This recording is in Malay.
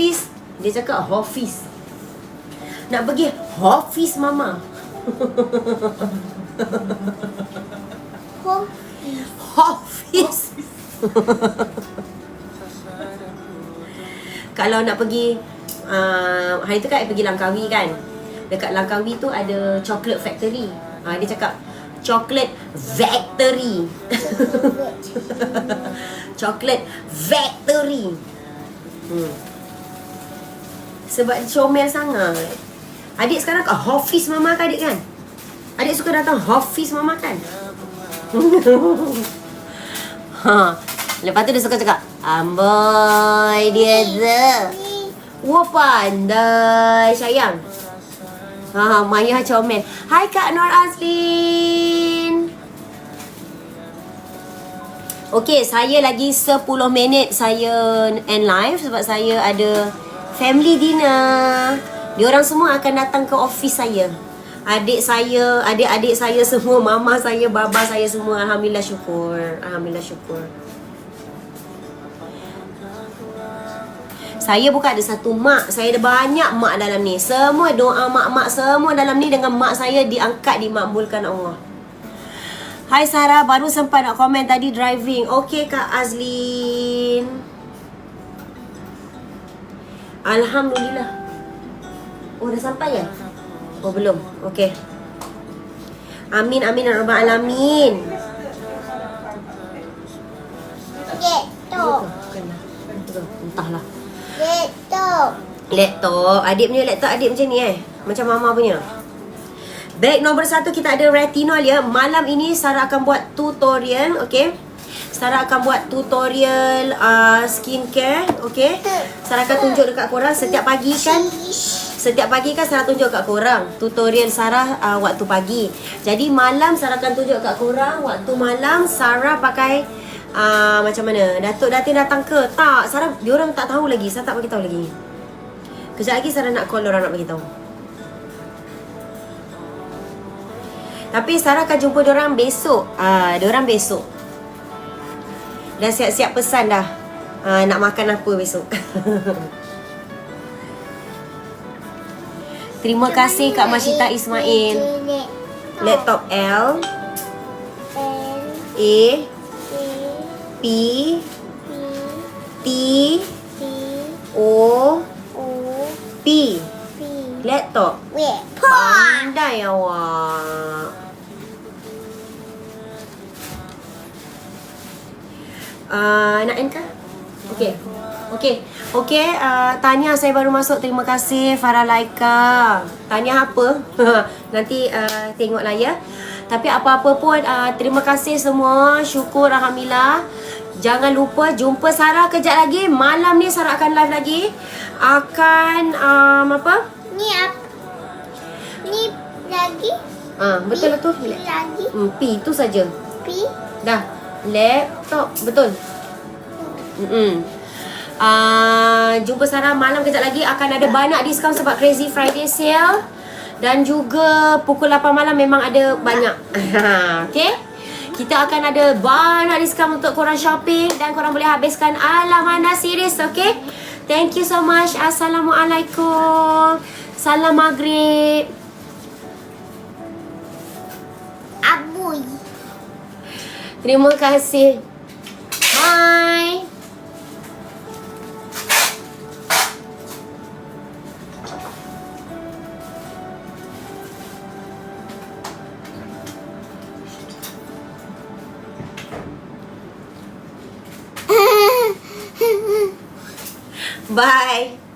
office, dia cakap office. Nak pergi office mama. Office. Kalau nak pergi uh, hari tu kan I pergi Langkawi kan. Dekat Langkawi tu ada chocolate factory. Uh, dia cakap chocolate factory. chocolate factory. Hmm. Sebab comel sangat. Adik sekarang kat office mama kan adik kan? Adik suka datang office mama kan? ha. Lepas tu dia suka cakap Amboi dia tu Wah pandai sayang Ha, Maya comel Hai Kak Nur Azlin Okay, saya lagi 10 minit saya end live sebab saya ada family dinner. Diorang semua akan datang ke office saya. Adik saya, adik-adik saya semua, mama saya, baba saya semua. Alhamdulillah syukur. Alhamdulillah syukur. Saya bukan ada satu mak, saya ada banyak mak dalam ni. Semua doa mak-mak semua dalam ni dengan mak saya diangkat, dimakbulkan Allah. Hai Sarah, baru sempat nak komen tadi driving. Okey Kak Azlin. Alhamdulillah. Oh dah sampai ya? Oh belum. Okey. Amin amin ya rabbal alamin. Bukanlah. Betul. Entahlah. Gitu. Laptop. Adik punya laptop adik macam ni eh. Macam mama punya. Baik, nombor satu kita ada retinol ya. Malam ini Sarah akan buat tutorial, okay? Sarah akan buat tutorial uh, skincare, okay? Sarah akan tunjuk dekat korang. Setiap pagi kan? Setiap pagi kan Sarah tunjuk kat korang? Tutorial Sarah uh, waktu pagi. Jadi malam Sarah akan tunjuk kat korang Waktu malam Sarah pakai uh, Macam mana? Datuk Datin datang ke? Tak Sarah Diorang tak tahu lagi. Sarah tak bagi tahu lagi. Kejap lagi Sarah nak call orang nak bagi tahu Tapi Sarah akan jumpa diorang besok. Ah, uh, Diorang besok Dah siap-siap pesan dah. Uh, Nak makan apa besok? Terima kasih Kak Mashita Ismail. Laptop L. A. P. T. O. P. Laptop. Pandai awak uh, Nak end ke? Okay Okay Okay uh, Tanya saya baru masuk Terima kasih Farah Laika Tanya apa? Nanti uh, tengoklah ya Tapi apa-apa pun uh, Terima kasih semua Syukur Alhamdulillah Jangan lupa jumpa Sarah kejap lagi Malam ni Sarah akan live lagi Akan um, Apa? Ni apa? Ni lagi? Ah, betul lah tu Ni lagi? hmm, P tu saja Pi? Dah Laptop Betul Mm-mm. Uh, jumpa Sarah malam kejap lagi akan ada banyak diskaun sebab Crazy Friday sale dan juga pukul 8 malam memang ada banyak. okay? Kita akan ada banyak diskaun untuk korang shopping dan korang boleh habiskan Alamanda series, okay? Thank you so much. Assalamualaikum. Salam maghrib. Abui. Terima kasih. Bye. Bye.